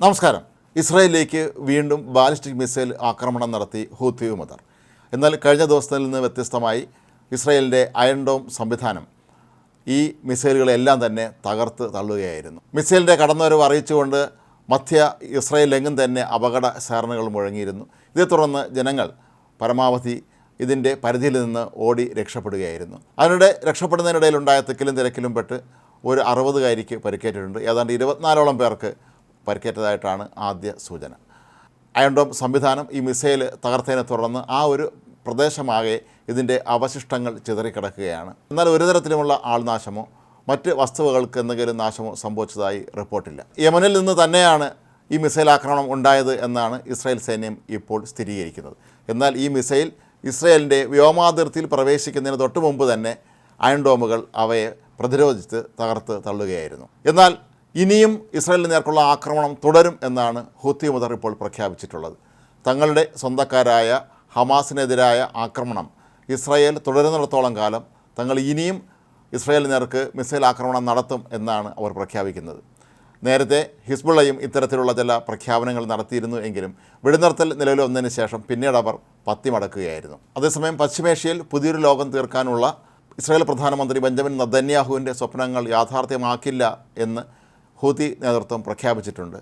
നമസ്കാരം. ഇസ്രായേലിലേക്ക് വീണ്ടും ബാലിസ്റ്റിക് മിസൈൽ ആക്രമണം നടത്തി ഹൂത്തി മദർ എന്നാൽ കഴിഞ്ഞ ദിവസത്തിൽ നിന്ന് വ്യത്യസ്തമായി ഇസ്രായേലിന്റെ അയൺഡോം സംവിധാനം ഈ മിസൈലുകളെല്ലാം തന്നെ തകർത്ത് തള്ളുകയായിരുന്നു. മിസൈലിന്റെ കടന്നുവരവ് അറിയിച്ചുകൊണ്ട് മധ്യ ഇസ്രായേലെങ്ങും തന്നെ അപകട സേരണകൾ മുഴങ്ങിയിരുന്നു. ഇതേ തുടർന്ന് ജനങ്ങൾ പരമാവധി ഇതിന്റെ പരിധിയിൽ നിന്ന് ഓടി രക്ഷപ്പെടുകയായിരുന്നു. അതിനിടെ രക്ഷപ്പെടുന്നതിനിടയിലുണ്ടായ തിക്കിലും തിരക്കിലും പെട്ട് ഒരു അറുപതുകാരിക്ക് പരിക്കേറ്റിട്ടുണ്ട്. ഏതാണ്ട് ഇരുപത്തിനാലോളം പേർക്ക് പരിക്കേറ്റതായിട്ടാണ് ആദ്യ സൂചന. അയൺഡോം സംവിധാനം ഈ മിസൈൽ തകർത്തതിനെ തുടർന്ന് ആ ഒരു പ്രദേശമാകെ ഇതിന്റെ അവശിഷ്ടങ്ങൾ ചിതറിക്കിടക്കുകയാണ്. എന്നാൽ ഒരു തരത്തിലുമുള്ള ആൾനാശമോ മറ്റ് വസ്തുവകൾക്ക് എന്തെങ്കിലും നാശമോ സംഭവിച്ചതായി റിപ്പോർട്ടില്ല. യമനിൽ നിന്ന് തന്നെയാണ് ഈ മിസൈൽ ആക്രമണം ഉണ്ടായത് എന്നാണ് ഇസ്രായേൽ സൈന്യം ഇപ്പോൾ സ്ഥിരീകരിക്കുന്നത്. എന്നാൽ ഈ മിസൈൽ ഇസ്രായേലിന്റെ വ്യോമാതിർത്തിയിൽ പ്രവേശിക്കുന്നതിന് തൊട്ട് മുമ്പ് തന്നെ അയൺഡോമുകൾ അവയെ പ്രതിരോധിച്ച് തകർത്ത് തള്ളുകയായിരുന്നു. എന്നാൽ ഇനിയും ഇസ്രായേലിന് നേർക്കുള്ള ആക്രമണം തുടരും എന്നാണ് ഹുത്തി മുതർ ഇപ്പോൾ പ്രഖ്യാപിച്ചിട്ടുള്ളത്. തങ്ങളുടെ സ്വന്തക്കാരായ ഹമാസിനെതിരായ ആക്രമണം ഇസ്രായേൽ തുടരുന്നിടത്തോളം കാലം തങ്ങൾ ഇനിയും ഇസ്രായേലിന് നേർക്ക് മിസൈൽ ആക്രമണം നടത്തും എന്നാണ് അവർ പ്രഖ്യാപിക്കുന്നത്. നേരത്തെ ഹിസ്ബുള്ളയും ഇത്തരത്തിലുള്ള ചില പ്രഖ്യാപനങ്ങൾ നടത്തിയിരുന്നു എങ്കിലും വെടിനിർത്തൽ നിലവിൽ വന്നതിന് ശേഷം പിന്നീട് അവർ പത്തിമടക്കുകയായിരുന്നു. അതേസമയം പശ്ചിമേഷ്യയിൽ പുതിയൊരു ലോകം തീർക്കാനുള്ള ഇസ്രായേൽ പ്രധാനമന്ത്രി ബെഞ്ചമിൻ നദന്യാഹുവിന്റെ സ്വപ്നങ്ങൾ യാഥാർത്ഥ്യമാക്കില്ല എന്ന് ഹൂതി നേതൃത്വം പ്രഖ്യാപിച്ചിട്ടുണ്ട്.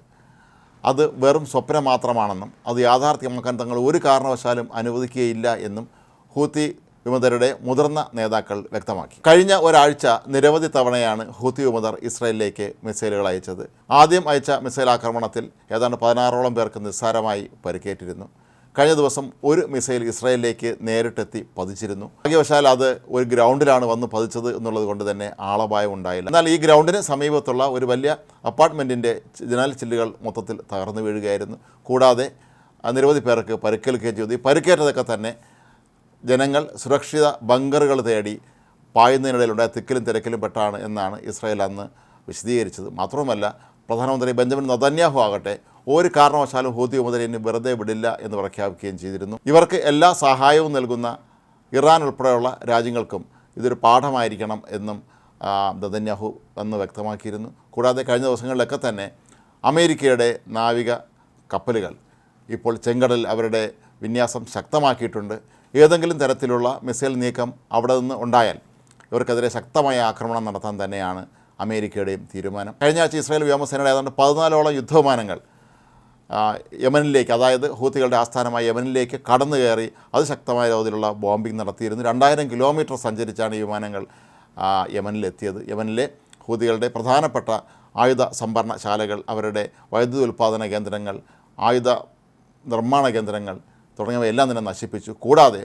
അത് വെറും സ്വപ്നം മാത്രമാണെന്നും അത് യാഥാർത്ഥ്യമാക്കാൻ തങ്ങൾ ഒരു കാരണവശാലും അനുവദിക്കുകയില്ല എന്നും ഹൂത്തി വിമതരുടെ മുതിർന്ന നേതാക്കൾ വ്യക്തമാക്കി. കഴിഞ്ഞ ഒരാഴ്ച നിരവധി തവണയാണ് ഹൂത്തി വിമതർ ഇസ്രയേലിലേക്ക് മിസൈലുകൾ അയച്ചത്. ആദ്യം അയച്ച മിസൈൽ ആക്രമണത്തിൽ ഏതാണ്ട് പതിനാറോളം പേർക്ക് നിസ്സാരമായി പരിക്കേറ്റിരുന്നു. കഴിഞ്ഞ ദിവസം ഒരു മിസൈൽ ഇസ്രായേലിലേക്ക് നേരിട്ടെത്തി പതിച്ചിരുന്നു. ഭാഗ്യവശാൽ അത് ഒരു ഗ്രൗണ്ടിലാണ് വന്ന് പതിച്ചത് എന്നുള്ളത് കൊണ്ട് തന്നെ ആളപായം ഉണ്ടായില്ല. എന്നാൽ ഈ ഗ്രൗണ്ടിന് സമീപത്തുള്ള ഒരു വലിയ അപ്പാർട്ട്മെന്റിന്റെ ജനാൽ ചില്ലുകൾ മൊത്തത്തിൽ തകർന്നു വീഴുകയായിരുന്നു. കൂടാതെ നിരവധി പേർക്ക് പരിക്കേൽക്കുകയും ചെയ്തു. ഈ പരിക്കേറ്റതൊക്കെ തന്നെ ജനങ്ങൾ സുരക്ഷിത ബങ്കറുകൾ തേടി പായുന്നതിനിടയിലുണ്ടായ തിക്കിലും തിരക്കിലും പെട്ടാണ് എന്നാണ് ഇസ്രായേൽ അന്ന് വിശദീകരിച്ചത്. മാത്രവുമല്ല പ്രധാനമന്ത്രി ബെഞ്ചമിൻ നതന്യാഹു ആകട്ടെ ഒരു കാരണവശാലും ഹൂതി മുതലിന് വെറുതെ വിടില്ല എന്ന് പ്രഖ്യാപിക്കുകയും ചെയ്തിരുന്നു. ഇവർക്ക് എല്ലാ സഹായവും നൽകുന്ന ഇറാൻ ഉൾപ്പെടെയുള്ള രാജ്യങ്ങൾക്കും ഇതൊരു പാഠമായിരിക്കണം എന്നും ദദന്യാഹു അന്ന് വ്യക്തമാക്കിയിരുന്നു. കൂടാതെ കഴിഞ്ഞ ദിവസങ്ങളിലൊക്കെ തന്നെ അമേരിക്കയുടെ നാവിക കപ്പലുകൾ ഇപ്പോൾ ചെങ്കടൽ അവരുടെ വിന്യാസം ശക്തമാക്കിയിട്ടുണ്ട്. ഏതെങ്കിലും തരത്തിലുള്ള മിസൈൽ നീക്കം അവിടെ നിന്ന് ഉണ്ടായാൽ ഇവർക്കെതിരെ ശക്തമായ ആക്രമണം നടത്താൻ തന്നെയാണ് അമേരിക്കയുടെയും തീരുമാനം. കഴിഞ്ഞ ആഴ്ച ഇസ്രായേൽ വ്യോമസേനയുടെ ഏതാണ്ട് പതിനാലോളം യുദ്ധവിമാനങ്ങൾ യമനിലേക്ക് അതായത് ഹൂത്തികളുടെ ആസ്ഥാനമായ യമനിലേക്ക് കടന്നു കയറി അതിശക്തമായ തോതിലുള്ള ബോംബിംഗ് നടത്തിയിരുന്നു. രണ്ടായിരം കിലോമീറ്റർ സഞ്ചരിച്ചാണ് ഈ വിമാനങ്ങൾ യമനിലെത്തിയത്. യമനിലെ ഹൂതികളുടെ പ്രധാനപ്പെട്ട ആയുധ സംഭരണശാലകൾ അവരുടെ വൈദ്യുതി ഉൽപ്പാദന കേന്ദ്രങ്ങൾ ആയുധ നിർമ്മാണ കേന്ദ്രങ്ങൾ തുടങ്ങിയവയെല്ലാം തന്നെ നശിപ്പിച്ചു. കൂടാതെ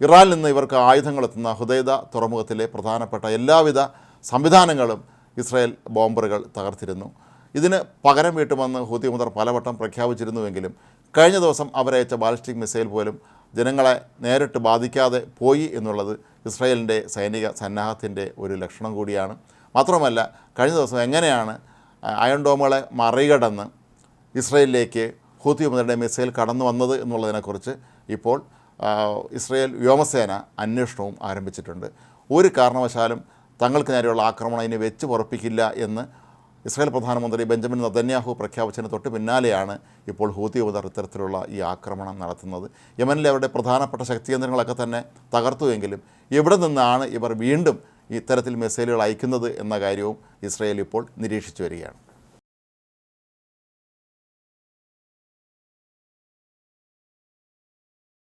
ഇറാനിൽ നിന്ന് ഇവർക്ക് ആയുധങ്ങൾ എത്തുന്ന ഹുദൈദ തുറമുഖത്തിലെ പ്രധാനപ്പെട്ട എല്ലാവിധ സംവിധാനങ്ങളും ഇസ്രായേൽ ബോംബറുകൾ തകർത്തിരുന്നു. ഇതിന് പകരം വീട്ടുമെന്ന് ഹൂതി മുദർ പലവട്ടം പ്രഖ്യാപിച്ചിരുന്നുവെങ്കിലും കഴിഞ്ഞ ദിവസം അവരയച്ച ബാലിസ്റ്റിക് മിസൈൽ പോലും ജനങ്ങളെ നേരിട്ട് ബാധിക്കാതെ പോയി എന്നുള്ളത് ഇസ്രായേലിന്റെ സൈനിക സന്നാഹത്തിന്റെ ഒരു ലക്ഷണം കൂടിയാണ്. മാത്രമല്ല കഴിഞ്ഞ ദിവസം എങ്ങനെയാണ് അയൺ ഡോമുകളെ മറികടന്ന് ഇസ്രയേലിലേക്ക് ഹൂത്തി മുതലുടെ മിസൈൽ കടന്നു വന്നത് എന്നുള്ളതിനെക്കുറിച്ച് ഇപ്പോൾ ഇസ്രയേൽ വ്യോമസേന അന്വേഷണവും ആരംഭിച്ചിട്ടുണ്ട്. ഒരു കാരണവശാലും തങ്ങൾക്ക് നേരെയുള്ള ആക്രമണം ഇനി വെച്ച് പൊറപ്പിക്കില്ല എന്ന് ഇസ്രായേൽ പ്രധാനമന്ത്രി ബെഞ്ചമിൻ നദന്യാഹു പ്രഖ്യാപിച്ചതിന് തൊട്ട് പിന്നാലെയാണ് ഇപ്പോൾ ഹൂതി മുതൽ ഇത്തരത്തിലുള്ള ഈ ആക്രമണം നടത്തുന്നത്. യമനിലെ അവരുടെ പ്രധാനപ്പെട്ട ശക്തി കേന്ദ്രങ്ങളൊക്കെ തന്നെ തകർത്തുവെങ്കിലും ഇവിടെ നിന്നാണ് ഇവർ വീണ്ടും ഇത്തരത്തിൽ മിസൈലുകൾ അയക്കുന്നത് എന്ന കാര്യവും ഇസ്രായേൽ ഇപ്പോൾ നിരീക്ഷിച്ചു വരികയാണ്.